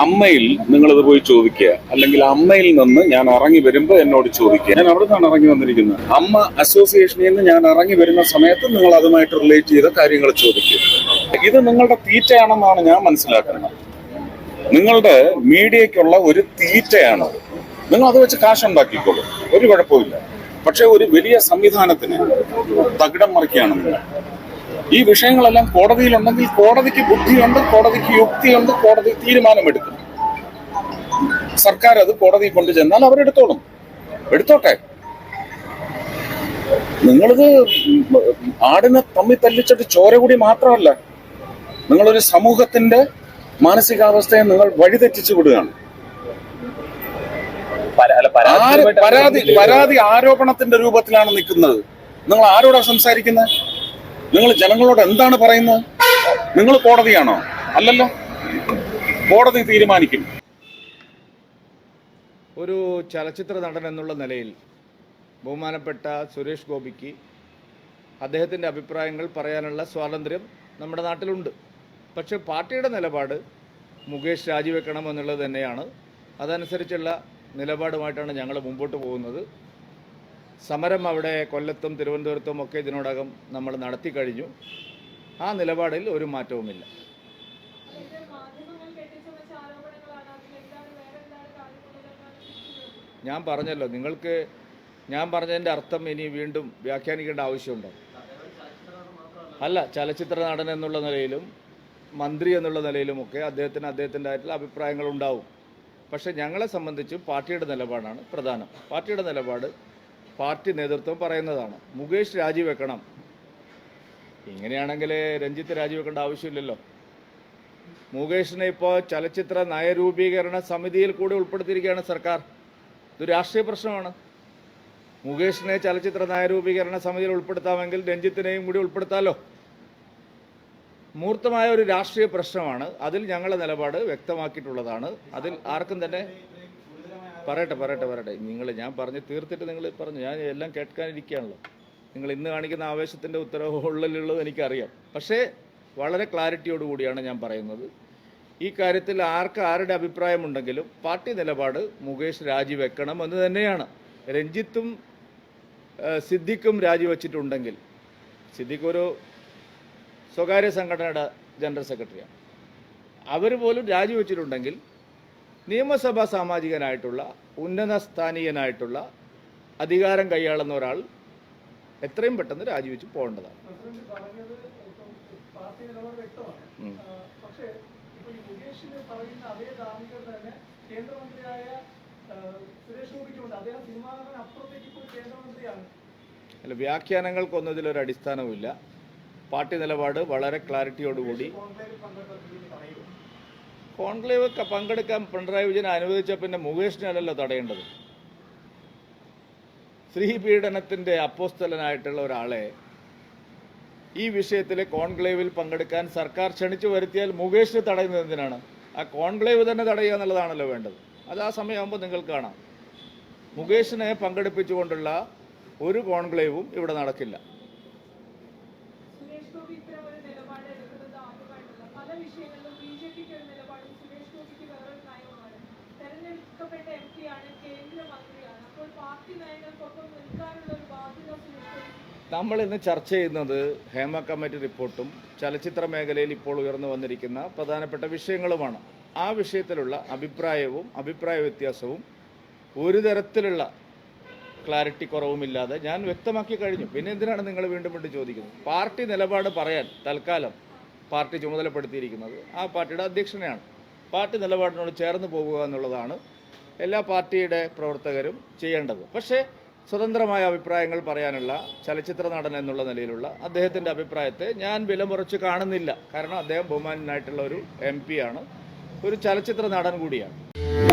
അമ്മയിൽ നിങ്ങളിത് പോയി ചോദിക്കുക. അല്ലെങ്കിൽ അമ്മയിൽ നിന്ന് ഞാൻ ഇറങ്ങി വരുമ്പോൾ എന്നോട് ചോദിക്കുക. ഞാൻ അവിടെ നിന്നാണ് ഇറങ്ങി വന്നിരിക്കുന്നത്. അമ്മ അസോസിയേഷനിൽ നിന്ന് ഞാൻ ഇറങ്ങി വരുന്ന സമയത്ത് നിങ്ങൾ അതുമായിട്ട് റിലേറ്റ് ചെയ്ത കാര്യങ്ങൾ ചോദിക്കുക. ഇത് നിങ്ങളുടെ തീറ്റയാണെന്നാണ് ഞാൻ മനസ്സിലാക്കുന്നത്. നിങ്ങളുടെ മീഡിയയ്ക്കുള്ള ഒരു തീറ്റയാണ് നിങ്ങൾ അത് വെച്ച് കാശ് ഉണ്ടാക്കിക്കോളൂ. ഒരു കുഴപ്പമില്ല പക്ഷെ ഒരു വലിയ സംവിധാനത്തിന് തകിടം മറിക്കുകയാണ് നിങ്ങൾ. ഈ വിഷയങ്ങളെല്ലാം കോടതിയിലുണ്ടെങ്കിൽ കോടതിക്ക് ബുദ്ധിയുണ്ട് കോടതിക്ക് യുക്തിയുണ്ട് കോടതി തീരുമാനമെടുക്കും. സർക്കാർ അത് കോടതി കൊണ്ടു ചെന്നാൽ അവരെടുത്തോളും. എടുത്തോട്ടെ. നിങ്ങളിത് ആടിനെ തമ്മി തല്ലിച്ചിട്ട് ചോര കൂടി മാത്രമല്ല നിങ്ങളൊരു സമൂഹത്തിന്റെ മാനസികാവസ്ഥയെ നിങ്ങൾ വഴിതെറ്റിച്ചു വിടുകയാണ്. പരാതി പരാതി ആരോപണത്തിന്റെ രൂപത്തിലാണ് നിൽക്കുന്നത്. നിങ്ങൾ ആരോടാ സംസാരിക്കുന്നത് നിങ്ങൾ ജനങ്ങളോട് എന്താണ് പറയുന്നത്? നിങ്ങൾ കോടതിയാണോ? അല്ലല്ലോ. കോടതി തീരുമാനിക്കും. ഒരു ചലച്ചിത്ര നടൻ എന്നുള്ള നിലയിൽ ബഹുമാനപ്പെട്ട സുരേഷ് ഗോപിക്ക് അദ്ദേഹത്തിന്റെ അഭിപ്രായങ്ങൾ പറയാനുള്ള സ്വാതന്ത്ര്യം നമ്മുടെ നാട്ടിലുണ്ട്. പക്ഷെ പാർട്ടിയുടെ നിലപാട് മുകേഷ് രാജിവെക്കണം എന്നുള്ളത് തന്നെയാണ്. അതനുസരിച്ചുള്ള നിലപാടുമായിട്ടാണ് ഞങ്ങൾ മുമ്പോട്ട് പോകുന്നത്. സമരം അവിടെ കൊല്ലത്തും തിരുവനന്തപുരത്തും ഒക്കെ ഇതിനോടകം നമ്മൾ നടത്തി കഴിഞ്ഞു. ആ നിലപാടിൽ ഒരു മാറ്റവുമില്ല. ഞാൻ പറഞ്ഞല്ലോ നിങ്ങൾക്ക് ഞാൻ പറഞ്ഞതിന്റെ അർത്ഥം ഇനി വീണ്ടും വ്യാഖ്യാനിക്കേണ്ട ആവശ്യമുണ്ടോ? അല്ല ചലച്ചിത്ര നടൻ എന്നുള്ള നിലയിലും മന്ത്രി എന്നുള്ള നിലയിലുമൊക്കെ അദ്ദേഹത്തിന് അദ്ദേഹത്തിന്റെ ആയിട്ടുള്ള അഭിപ്രായങ്ങളുണ്ടാവും പക്ഷേ ഞങ്ങളെ സംബന്ധിച്ച് പാർട്ടിയുടെ നിലപാടാണ് പ്രധാനം. പാർട്ടിയുടെ നിലപാട് പാർട്ടി നേതൃത്വം പറയുന്നതാണ്. മുകേഷ് രാജിവെക്കണം. ഇങ്ങനെയാണെങ്കിൽ രഞ്ജിത്ത് രാജിവെക്കേണ്ട ആവശ്യമില്ലല്ലോ. മുകേഷിനെ ഇപ്പോൾ ചലച്ചിത്ര നയരൂപീകരണ സമിതിയിൽ കൂടി ഉൾപ്പെടുത്തിയിരിക്കുകയാണ് സർക്കാർ. ഇത് രാഷ്ട്രീയ പ്രശ്നമാണ്. മുകേഷിനെ ചലച്ചിത്ര നയരൂപീകരണ സമിതിയിൽ ഉൾപ്പെടുത്താമെങ്കിൽ രഞ്ജിത്തിനെയും കൂടി ഉൾപ്പെടുത്താമല്ലോ മൂർത്തമായ ഒരു രാഷ്ട്രീയ പ്രശ്നമാണ്. അതിൽ ഞങ്ങളുടെ നിലപാട് വ്യക്തമാക്കിയിട്ടുള്ളതാണ്. അതിൽ ആർക്കും തന്നെ പറയട്ടെ പറയട്ടെ പറയട്ടെ. നിങ്ങൾ ഞാൻ പറഞ്ഞ് തീർത്തിട്ട് നിങ്ങൾ പറഞ്ഞു. ഞാൻ എല്ലാം കേൾക്കാനിരിക്കുകയാണല്ലോ. നിങ്ങൾ ഇന്ന് കാണിക്കുന്ന ആവേശത്തിന്റെ ഉത്തരവുള്ളിലുള്ളത് എനിക്കറിയാം. പക്ഷേ വളരെ ക്ലാരിറ്റിയോട് കൂടിയാണ് ഞാൻ പറയുന്നത്. ഈ കാര്യത്തിൽ ആർക്ക് ആരുടെ അഭിപ്രായമുണ്ടെങ്കിലും പാർട്ടി നിലപാട് മുകേഷ് രാജിവെക്കണം എന്ന് തന്നെയാണ്. രഞ്ജിത്തും സിദ്ദിഖും രാജിവെച്ചിട്ടുണ്ടെങ്കിൽ സിദ്ദിഖ് ഒരു സ്വകാര്യ സംഘടനയുടെ ജനറൽ സെക്രട്ടറിയാണ്. അവർ പോലും രാജിവെച്ചിട്ടുണ്ടെങ്കിൽ നിയമസഭാ സാമാജികനായിട്ടുള്ള ഉന്നത സ്ഥാനീയനായിട്ടുള്ള അധികാരം കൈയാളുന്ന ഒരാൾ എത്രയും പെട്ടെന്ന് രാജിവെച്ച് പോകേണ്ടതാണ്. പക്ഷേ മുകേഷിന് പറയുന്ന അതേ ധാർമ്മികത തന്നെ കേന്ദ്രമന്ത്രിയായ സുരേഷ് ഗോപിക്കുണ്ട്. അദ്ദേഹം സിനിമാ നടൻ അപ്പുറത്തേക്ക് ഇപ്പോൾ കേന്ദ്രമന്ത്രിയാണ്. അല്ല വ്യാഖ്യാനങ്ങൾക്കൊന്നും ഇതിലൊരു അടിസ്ഥാനവുമില്ല. പാർട്ടി നിലപാട് വളരെ ക്ലാരിറ്റിയോടുകൂടി കോൺക്ലേവ് പങ്കെടുക്കാൻ പിണറായി വിജയൻ അനുവദിച്ച പിന്നെ മുകേഷിനല്ലല്ലോ തടയേണ്ടത്. സ്ത്രീ പീഡനത്തിന്റെ അപ്പോസ്തലനായിട്ടുള്ള ഒരാളെ ഈ വിഷയത്തിൽ കോൺക്ലേവിൽ പങ്കെടുക്കാൻ സർക്കാർ ക്ഷണിച്ചു വരുത്തിയാൽ മുകേഷിന് തടയുന്നത് എന്തിനാണ്? ആ കോൺക്ലേവ് തന്നെ തടയുക എന്നുള്ളതാണല്ലോ വേണ്ടത്. അത് ആ സമയമാകുമ്പോൾ നിങ്ങൾ കാണാം. മുകേഷിനെ പങ്കെടുപ്പിച്ചുകൊണ്ടുള്ള ഒരു കോൺക്ലേവും ഇവിടെ നടക്കില്ല സുരേഷ് ഗോപി ഇത്തരം ഒരു നിലപാട് എടുക്കുന്നത് ആദ്യമായിട്ടല്ല പല വിഷയങ്ങളിലും ബി ജെ പിക്ക് ഒരു നിലപാടും സുരേഷ് ഗോപിക്ക് വേറൊരു നയവുമാണ് തെരഞ്ഞെടുക്കപ്പെട്ട എം പി ആണ് കേന്ദ്രമന്ത്രിയാണ് അപ്പോൾ പാർട്ടി നയങ്ങൾക്കൊപ്പം നിൽക്കാനുള്ള ഒരു ബാധ്യത സുരേഷ് ഗോപി നമ്മൾ ഇന്ന് ചർച്ച ചെയ്യുന്നത് ഹേമ കമ്മിറ്റി റിപ്പോർട്ടും ചലച്ചിത്ര മേഖലയിൽ ഇപ്പോൾ ഉയർന്നു വന്നിരിക്കുന്ന പ്രധാനപ്പെട്ട വിഷയങ്ങളുമാണ്. ആ വിഷയത്തിലുള്ള അഭിപ്രായവും അഭിപ്രായ വ്യത്യാസവും ഒരു തരത്തിലുള്ള ക്ലാരിറ്റി കുറവുമില്ലാതെ ഞാൻ വ്യക്തമാക്കി കഴിഞ്ഞു. പിന്നെ എന്തിനാണ് നിങ്ങൾ വീണ്ടും വീണ്ടും ചോദിക്കുന്നത്? പാർട്ടി നിലപാട് പറയാൻ തൽക്കാലം പാർട്ടി ചുമതലപ്പെടുത്തിയിരിക്കുന്നത് ആ പാർട്ടിയുടെ അധ്യക്ഷനെയാണ്. പാർട്ടി നിലപാടിനോട് ചേർന്ന് പോകുക എന്നുള്ളതാണ് എല്ലാ പാർട്ടിയുടെ പ്രവർത്തകരും ചെയ്യേണ്ടത്. പക്ഷേ സ്വതന്ത്രമായ അഭിപ്രായങ്ങൾ പറയാനുള്ള ചലച്ചിത്ര നടൻ എന്നുള്ള നിലയിലുള്ള അദ്ദേഹത്തിന്റെ അഭിപ്രായത്തെ ഞാൻ വിലമുറച്ച് കാണുന്നില്ല. കാരണം അദ്ദേഹം ബഹുമാനായിട്ടുള്ള ഒരു എം ആണ്. ഒരു ചലച്ചിത്ര നടൻ കൂടിയാണ്.